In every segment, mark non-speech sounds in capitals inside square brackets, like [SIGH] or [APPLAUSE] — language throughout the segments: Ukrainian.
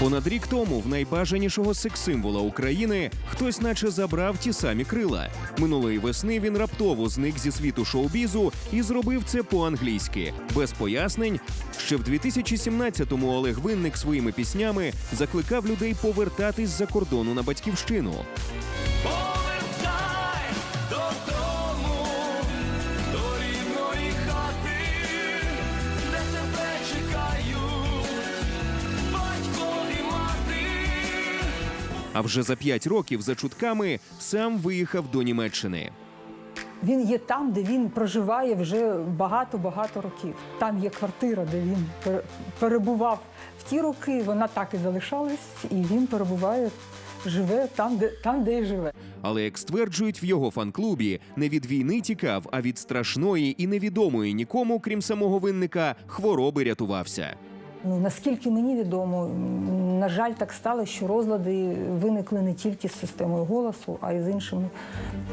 Понад рік тому в найбажанішого секс-символа України хтось наче забрав ті самі крила. Минулої весни він раптово зник зі світу шоу-бізу і зробив це по-англійськи, без пояснень. Ще в 2017-му Олег Винник своїми піснями закликав людей повертатись за кордону на батьківщину. А вже за п'ять років за чутками сам виїхав до Німеччини. Він є там, де він проживає вже багато-багато років. Там є квартира, де він пер- перебував в ті роки. Вона так і залишалась, і він перебуває, живе там, де там, де і живе. Але як стверджують в його фан-клубі, не від війни тікав, а від страшної і невідомої нікому, крім самого винника, хвороби рятувався. Ну наскільки мені відомо, на жаль, так стало, що розлади виникли не тільки з системою голосу, а й з іншими.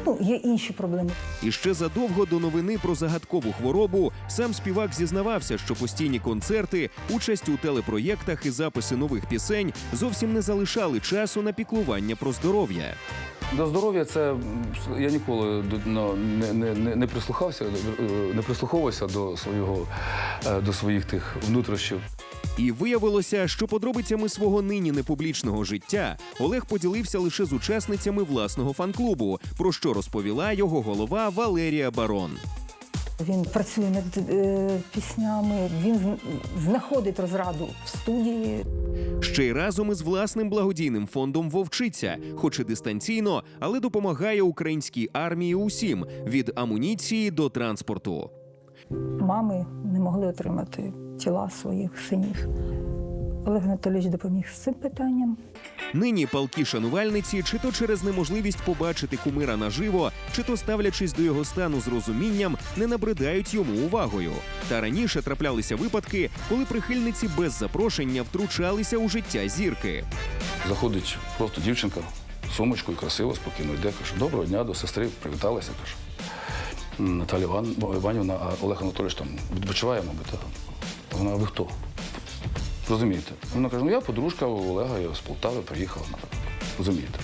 Ну, є інші проблеми. І ще задовго до новини про загадкову хворобу сам співак зізнавався, що постійні концерти, участь у телепроєктах і записи нових пісень зовсім не залишали часу на піклування про здоров'я. До здоров'я це я ніколи до- ну, не, не, не, не прислухався, е, не прислуховувався до свого е, до своїх тих внутрішніх. І виявилося, що подробицями свого нині непублічного життя Олег поділився лише з учасницями власного фан-клубу, про що розповіла його голова Валерія Барон. Він працює над е, піснями, він знаходить розраду в студії. Ще й разом із власним благодійним фондом Вовчиця, хоч і дистанційно, але допомагає українській армії усім від амуніції до транспорту. Мами не могли отримати тіла своїх синів. Олег Анатолійович допоміг з цим питанням. Нині палкі шанувальниці, чи то через неможливість побачити кумира наживо, чи то ставлячись до його стану з розумінням, не набридають йому увагою. Та раніше траплялися випадки, коли прихильниці без запрошення втручалися у життя зірки. Заходить просто дівчинка сумочкою, красиво, спокійно йде. Каже, доброго дня до сестри, привіталася. Каже. «М, Наталя Іван, Іванівна, а Олег Анатолійович там відпочиває, мабуть. Вона, а ви хто? Розумієте? Вона каже, ну я подружка у Олега, я з Полтави приїхала. Розумієте?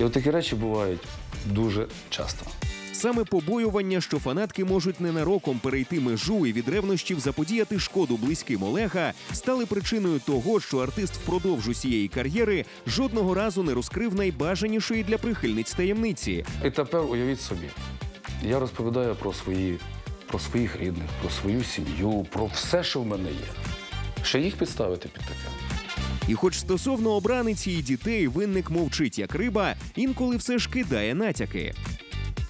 І от такі речі бувають дуже часто. Саме побоювання, що фанатки можуть ненароком перейти межу і від ревнощів заподіяти шкоду близьким Олега, стали причиною того, що артист впродовж усієї кар'єри жодного разу не розкрив найбажанішої для прихильниць таємниці. І тепер уявіть собі, я розповідаю про свої, про своїх рідних, про свою сім'ю, про все, що в мене є. Ще їх підставити під таке. І хоч стосовно обраниці і дітей винник мовчить як риба, інколи все ж кидає натяки.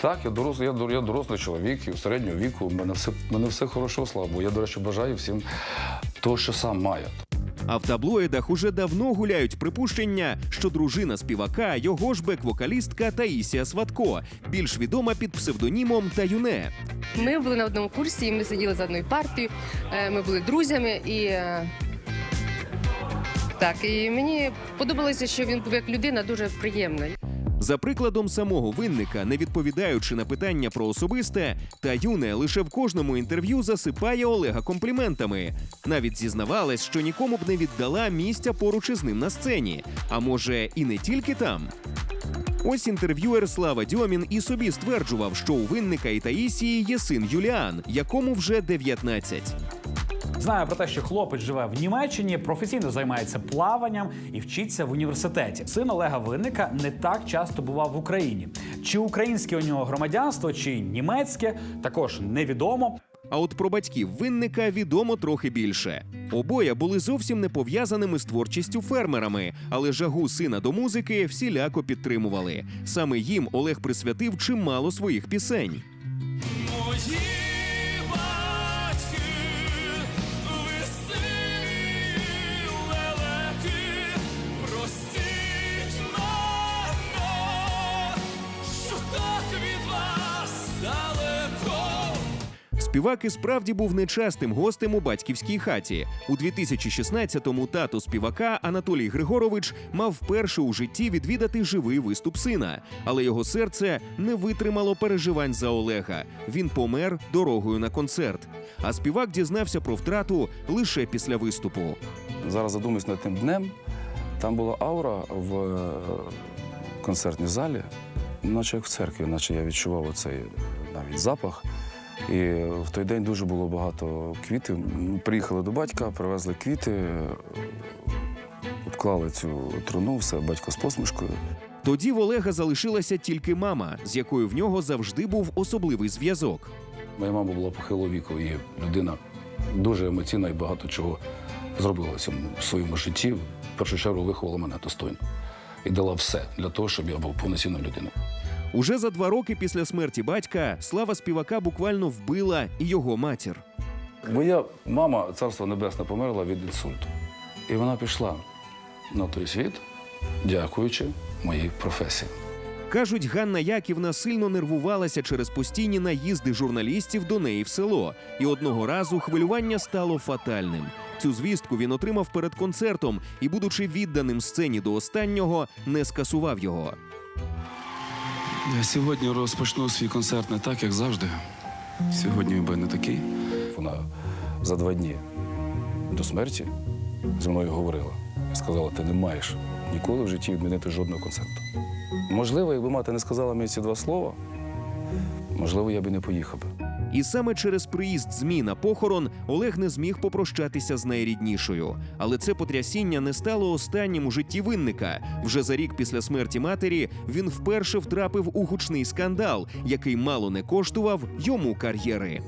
Так, я дорослий, я, дор- я дорослий чоловік і в середнього віку. У мене все, в мене все хорошо, слава Богу. Я, до речі, бажаю всім того, що сам маю. А в таблоїдах уже давно гуляють припущення, що дружина співака, його ж бек-вокалістка Таїсія Сватко, більш відома під псевдонімом Таюне. Ми були на одному курсі, ми сиділи за одною партією, е, ми були друзями і. е, Так, і мені подобалося, що він був як людина дуже приємна. За прикладом самого винника, не відповідаючи на питання про особисте, Таюне лише в кожному інтерв'ю засипає Олега компліментами. Навіть зізнавалась, що нікому б не віддала місця поруч із ним на сцені. А може, і не тільки там. Ось інтерв'юер Слава Дьомін і собі стверджував, що у винника і Таїсії є син Юліан, якому вже 19. Знаю про те, що хлопець живе в Німеччині, професійно займається плаванням і вчиться в університеті. Син Олега Винника не так часто бував в Україні. Чи українське у нього громадянство, чи німецьке, також невідомо. А от про батьків винника відомо трохи більше. Обоє були зовсім не пов'язаними з творчістю фермерами, але жагу сина до музики всіляко підтримували. Саме їм Олег присвятив чимало своїх пісень. Мої Співак і справді був нечастим гостем у батьківській хаті. У 2016-му тато співака Анатолій Григорович мав вперше у житті відвідати живий виступ сина, але його серце не витримало переживань за Олега. Він помер дорогою на концерт. А співак дізнався про втрату лише після виступу. зараз задумаюсь над тим днем. Там була аура в е, концертній залі, наче як в церкві, наче я відчував оцей навіть запах. І в той день дуже було багато квітів. Приїхали до батька, привезли квіти, обклали цю труну, все, батько з посмішкою. Тоді в Олега залишилася тільки мама, з якою в нього завжди був особливий зв'язок. Моя мама була похилого віку і людина дуже емоційна і багато чого зробила в своєму житті. В першу чергу виховала мене достойно і дала все для того, щоб я був повноцінною людиною. Уже за два роки після смерті батька слава співака буквально вбила і його матір. Моя мама, царство небесне, померла від інсульту. І вона пішла на той світ, дякуючи моїй професії. Кажуть, Ганна Яківна сильно нервувалася через постійні наїзди журналістів до неї в село, і одного разу хвилювання стало фатальним. Цю звістку він отримав перед концертом і, будучи відданим сцені до останнього, не скасував його. Я сьогодні розпочну свій концерт не так, як завжди. Сьогодні би не такий. Вона за два дні до смерті зі мною говорила. Сказала, ти не маєш ніколи в житті відмінити жодного концерту. Можливо, якби мати не сказала мені ці два слова, можливо, я б і не поїхав би. І саме через приїзд ЗМІ на похорон Олег не зміг попрощатися з найріднішою. Але це потрясіння не стало останнім у житті винника. Вже за рік після смерті матері він вперше втрапив у гучний скандал, який мало не коштував йому кар'єри.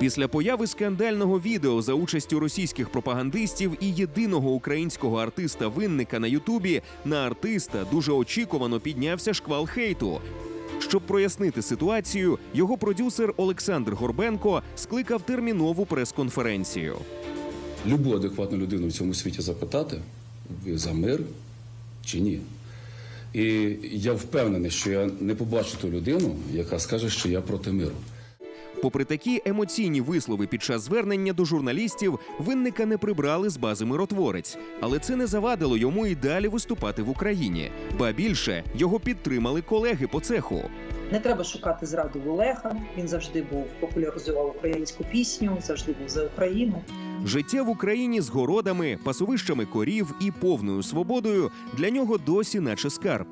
Після появи скандального відео за участю російських пропагандистів і єдиного українського артиста винника на Ютубі на артиста дуже очікувано піднявся шквал хейту. Щоб прояснити ситуацію, його продюсер Олександр Горбенко скликав термінову прес-конференцію. Любу адекватну людину в цьому світі запитати, за мир чи ні. І я впевнений, що я не побачу ту людину, яка скаже, що я проти миру. Попри такі емоційні вислови під час звернення до журналістів, винника не прибрали з бази миротворець, але це не завадило йому і далі виступати в Україні. Ба більше його підтримали колеги по цеху. Не треба шукати зраду в Олега. Він завжди був популяризував українську пісню, завжди був за Україну. Життя в Україні з городами, пасовищами корів і повною свободою для нього досі наче скарб.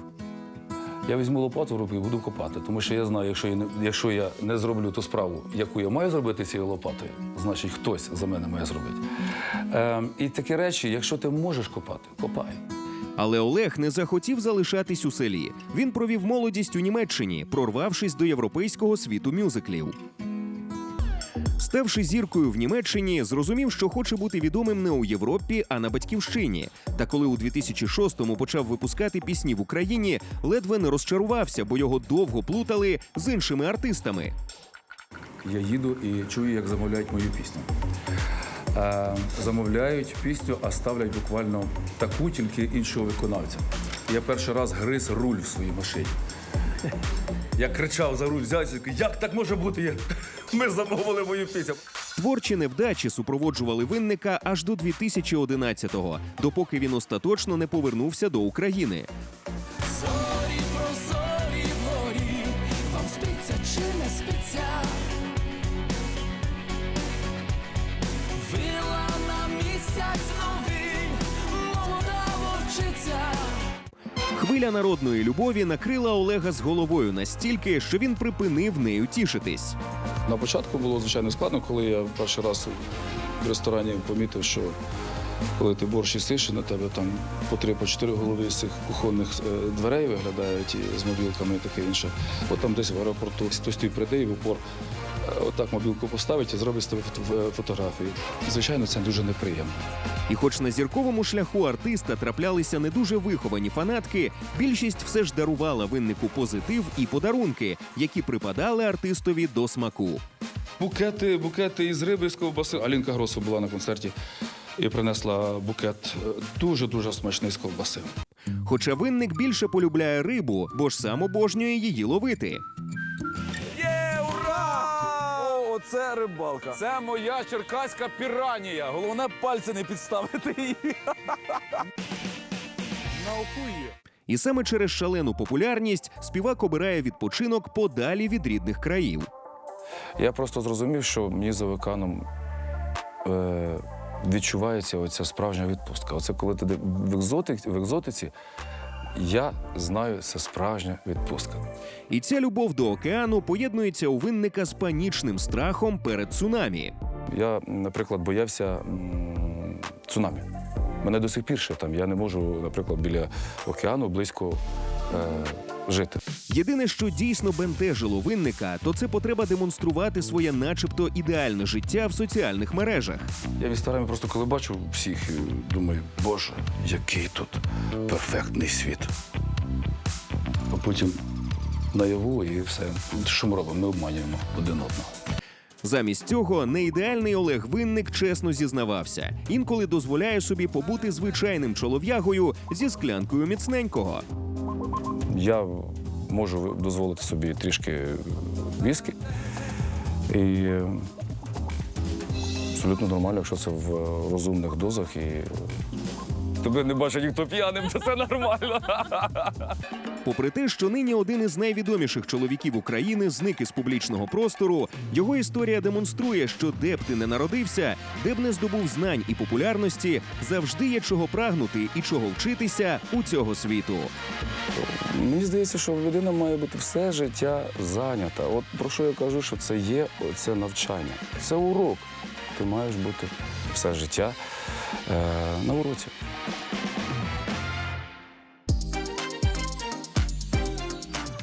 Я візьму лопату в руки і буду копати, тому що я знаю, якщо я не, якщо я не зроблю ту справу, яку я маю зробити цією лопатою, значить хтось за мене має зробити. Е, і такі речі, якщо ти можеш копати, копай. Але Олег не захотів залишатись у селі. Він провів молодість у Німеччині, прорвавшись до європейського світу мюзиклів. Ставши зіркою в Німеччині, зрозумів, що хоче бути відомим не у Європі, а на батьківщині. Та коли у 2006-му почав випускати пісні в Україні, ледве не розчарувався, бо його довго плутали з іншими артистами. Я їду і чую, як замовляють мою пісню. Е, замовляють пісню, а ставлять буквально таку, тільки іншого виконавця. Я перший раз гриз руль в своїй машині. Я кричав за руль, зятю, як так може бути? Ми замовили мою пісню. Творчі невдачі супроводжували винника аж до 2011-го, допоки він остаточно не повернувся до України. Зорі прозорі вгорі, вам спиться чи не спиться? Вила на місяць новий, молода вовчиця. Хвиля народної любові накрила Олега з головою настільки, що він припинив нею тішитись. На початку було звичайно складно, коли я перший раз в ресторані помітив, що коли ти борщ їсиш, і на тебе там по три, по чотири голови з цих кухонних е, дверей виглядають і з мобілками і таке інше. От там десь в аеропорту хтось прийде і в упор отак мобілку поставить і зробить з тебе фото- фотографію. Звичайно, це дуже неприємно. І хоч на зірковому шляху артиста траплялися не дуже виховані фанатки, більшість все ж дарувала виннику позитив і подарунки, які припадали артистові до смаку. Букети, букети із риби, з ковбаси. Алінка Гросу була на концерті і принесла букет е, дуже-дуже смачний з ковбаси. Хоча винник більше полюбляє рибу, бо ж сам обожнює її ловити. О, оце рибалка. Це моя черкаська піранія. Головне пальці не підставити її. [LAUGHS] Наукує. І саме через шалену популярність співак обирає відпочинок подалі від рідних країв. Я просто зрозумів, що мені за океаном е, відчувається оця справжня відпустка. Оце коли ти в, екзотик, в екзотиці, я знаю, це справжня відпустка. І ця любов до океану поєднується у винника з панічним страхом перед цунамі. Я, наприклад, боявся м, цунамі. Мене до сих пір ще там. Я не можу, наприклад, біля океану близько е, жити. Єдине, що дійсно бентежило винника, то це потреба демонструвати своє, начебто, ідеальне життя в соціальних мережах. Я в інстаграмі просто коли бачу всіх, думаю, боже, який тут перфектний світ. А потім наяву і все. Що ми робимо? Ми обманюємо один одного. Замість цього неідеальний Олег Винник чесно зізнавався. Інколи дозволяє собі побути звичайним чолов'ягою зі склянкою міцненького. Я можу дозволити собі трішки віскі. І е, абсолютно нормально, якщо це в розумних дозах і. Тебе не бачить ніхто п'яним, то це нормально. Попри те, що нині один із найвідоміших чоловіків України зник із публічного простору, його історія демонструє, що де б ти не народився, де б не здобув знань і популярності, завжди є чого прагнути і чого вчитися у цього світу. Мені здається, що людина має бути все життя зайнята. От про що я кажу, що це є це навчання, це урок. Ти маєш бути все життя е, на уроці.